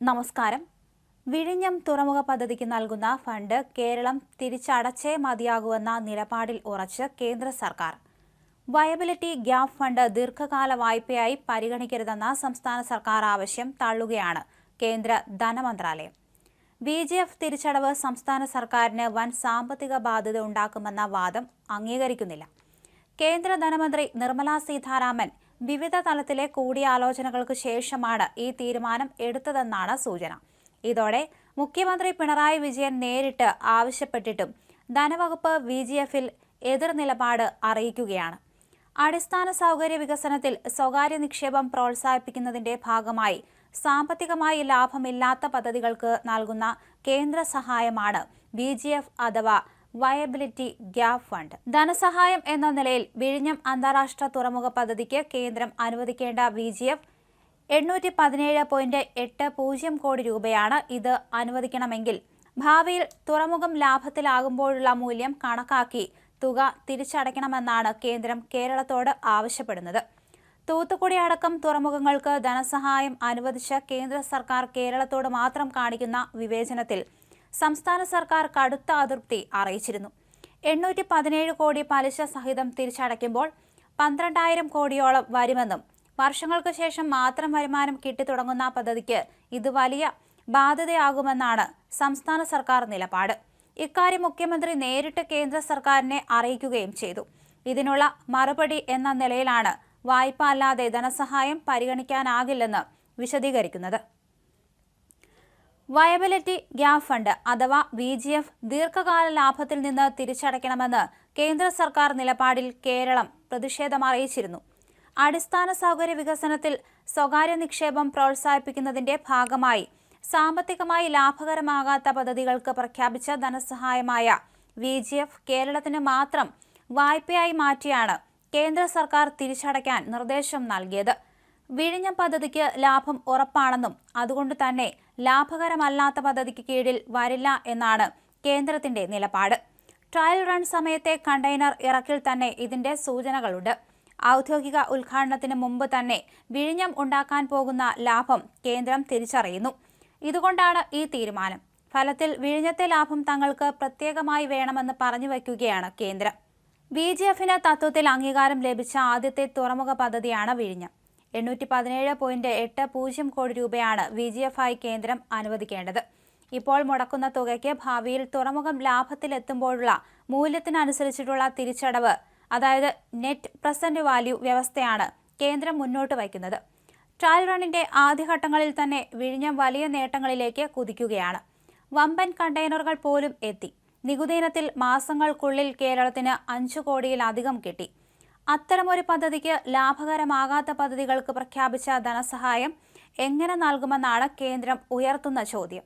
നമസ്കാരം. വിഴിഞ്ഞം തുറമുഖ പദ്ധതിക്ക് നൽകുന്ന ഫണ്ട് കേരളം തിരിച്ചടച്ചേ മതിയാകുമെന്ന നിലപാടിൽ ഉറച്ച് കേന്ദ്ര സർക്കാർ. വയബിലിറ്റി ഗ്യാപ് ഫണ്ട് ദീർഘകാല വായ്പയായി പരിഗണിക്കരുതെന്ന സംസ്ഥാന സർക്കാർ ആവശ്യം തള്ളുകയാണ് കേന്ദ്ര ധനമന്ത്രാലയം. ബി ജെ എഫ് തിരിച്ചടവ് സംസ്ഥാന സർക്കാരിന് വൻ സാമ്പത്തിക ബാധ്യത ഉണ്ടാക്കുമെന്ന വാദം അംഗീകരിക്കുന്നില്ല. കേന്ദ്ര ധനമന്ത്രി നിർമ്മലാ സീതാരാമൻ വിവിധ തലത്തിലെ കൂടിയാലോചനകൾക്ക് ശേഷമാണ് ഈ തീരുമാനം എടുത്തതെന്നാണ് സൂചന. ഇതോടെ മുഖ്യമന്ത്രി പിണറായി വിജയൻ നേരിട്ട് ആവശ്യപ്പെട്ടിട്ടും ധനവകുപ്പ് വി ജി എഫിൽ എതിർ നിലപാട് അറിയിക്കുകയാണ്. അടിസ്ഥാന സൗകര്യ വികസനത്തിൽ സ്വകാര്യ നിക്ഷേപം പ്രോത്സാഹിപ്പിക്കുന്നതിന്റെ ഭാഗമായി സാമ്പത്തികമായി ലാഭമില്ലാത്ത പദ്ധതികൾക്ക് നൽകുന്ന കേന്ദ്ര സഹായമാണ് ബി അഥവാ വയബിലിറ്റി ഗ്യാപ് ഫണ്ട്. ധനസഹായം എന്ന നിലയിൽ വിഴിഞ്ഞം അന്താരാഷ്ട്ര തുറമുഖ പദ്ധതിക്ക് കേന്ദ്രം അനുവദിക്കേണ്ട വി ജി എഫ് എണ്ണൂറ്റി പതിനേഴ് പോയിന്റ് എട്ട് പൂജ്യം കോടി രൂപയാണ് ഇത് അനുവദിക്കണമെങ്കിൽ. ഭാവിയിൽ തുറമുഖം ലാഭത്തിലാകുമ്പോഴുള്ള മൂല്യം കണക്കാക്കി തുക തിരിച്ചടയ്ക്കണമെന്നാണ് കേന്ദ്രം കേരളത്തോട് ആവശ്യപ്പെടുന്നത്. തൂത്തുക്കുടി അടക്കം തുറമുഖങ്ങൾക്ക് ധനസഹായം അനുവദിച്ച കേന്ദ്ര സർക്കാർ കേരളത്തോട് മാത്രം കാണിക്കുന്ന വിവേചനത്തിൽ സംസ്ഥാന സർക്കാർ കടുത്ത അതൃപ്തി അറിയിച്ചിരുന്നു. എണ്ണൂറ്റി പതിനേഴ് കോടി പലിശ സഹിതം തിരിച്ചടയ്ക്കുമ്പോൾ പന്ത്രണ്ടായിരം കോടിയോളം വരുമെന്നും വർഷങ്ങൾക്ക് ശേഷം മാത്രം വരുമാനം കിട്ടിത്തുടങ്ങുന്ന പദ്ധതിക്ക് ഇത് വലിയ ബാധ്യതയാകുമെന്നാണ് സംസ്ഥാന സർക്കാർ നിലപാട്. ഇക്കാര്യം മുഖ്യമന്ത്രി നേരിട്ട് കേന്ദ്ര സർക്കാരിനെ അറിയിക്കുകയും ചെയ്തു. ഇതിനുള്ള മറുപടി എന്ന നിലയിലാണ് വായ്പ അല്ലാതെ ധനസഹായം പരിഗണിക്കാനാകില്ലെന്ന് വിശദീകരിക്കുന്നത്. വയബിലിറ്റി ഗ്യാപ് ഫണ്ട് അഥവാ വി ജി എഫ് ദീർഘകാല ലാഭത്തിൽ നിന്ന് തിരിച്ചടയ്ക്കണമെന്ന് കേന്ദ്ര സർക്കാർ നിലപാടിൽ കേരളം പ്രതിഷേധം അറിയിച്ചിരുന്നു. അടിസ്ഥാന സൗകര്യ വികസനത്തിൽ സ്വകാര്യ നിക്ഷേപം പ്രോത്സാഹിപ്പിക്കുന്നതിന്റെ ഭാഗമായി സാമ്പത്തികമായി ലാഭകരമാകാത്ത പദ്ധതികൾക്ക് പ്രഖ്യാപിച്ച ധനസഹായമായ വി ജി എഫ് കേരളത്തിന് മാത്രം വായ്പയായി മാറ്റിയാണ് കേന്ദ്ര സർക്കാർ തിരിച്ചടയ്ക്കാൻ നിർദ്ദേശം നൽകിയത്. വിഴിഞ്ഞം പദ്ധതിക്ക് ലാഭം ഉറപ്പാണെന്നും അതുകൊണ്ട് തന്നെ ലാഭകരമല്ലാത്ത പദ്ധതിക്ക് കീഴിൽ വരില്ല എന്നാണ് കേന്ദ്രത്തിന്റെ നിലപാട്. ട്രയൽ റൺ സമയത്തെ കണ്ടെയ്നർ ഇറക്കിൽ തന്നെ ഇതിന്റെ സൂചനകളുണ്ട്. ഔദ്യോഗിക ഉദ്ഘാടനത്തിന് മുമ്പ് തന്നെ വിഴിഞ്ഞം ഉണ്ടാക്കാൻ പോകുന്ന ലാഭം കേന്ദ്രം തിരിച്ചറിയുന്നു. ഇതുകൊണ്ടാണ് ഈ തീരുമാനം. ഫലത്തിൽ വിഴിഞ്ഞത്തെ ലാഭം തങ്ങൾക്ക് പ്രത്യേകമായി വേണമെന്ന് പറഞ്ഞു വയ്ക്കുകയാണ് കേന്ദ്രം. ബി ജെ എഫിന് തത്വത്തിൽ അംഗീകാരം ലഭിച്ച ആദ്യത്തെ തുറമുഖ പദ്ധതിയാണ് വിഴിഞ്ഞം. എണ്ണൂറ്റി പതിനേഴ് പോയിന്റ് എട്ട് പൂജ്യം കോടി രൂപയാണ് വി ജി എഫ് ആയി കേന്ദ്രം അനുവദിക്കേണ്ടത്. ഇപ്പോൾ മുടക്കുന്ന തുകയ്ക്ക് ഭാവിയിൽ തുറമുഖം ലാഭത്തിലെത്തുമ്പോഴുള്ള മൂല്യത്തിനനുസരിച്ചിട്ടുള്ള തിരിച്ചടവ് അതായത് നെറ്റ് പ്രസന്റ് വാല്യൂ വ്യവസ്ഥയാണ് കേന്ദ്രം മുന്നോട്ട് വയ്ക്കുന്നത്. ട്രയൽ റണ്ണിന്റെ ആദ്യഘട്ടങ്ങളിൽ തന്നെ വിഴിഞ്ഞം വലിയ നേട്ടങ്ങളിലേക്ക് കുതിക്കുകയാണ്. വമ്പൻ കണ്ടെയ്നറുകൾ പോലും എത്തി. നികുതി മാസങ്ങൾക്കുള്ളിൽ കേരളത്തിന് അഞ്ചു കോടിയിലധികം കിട്ടി. അത്തരമൊരു പദ്ധതിക്ക് ലാഭകരമാകാത്ത പദ്ധതികൾക്ക് പ്രഖ്യാപിച്ച ധനസഹായം എങ്ങനെ നൽകുമെന്നാണ് കേന്ദ്രം ഉയർത്തുന്ന ചോദ്യം.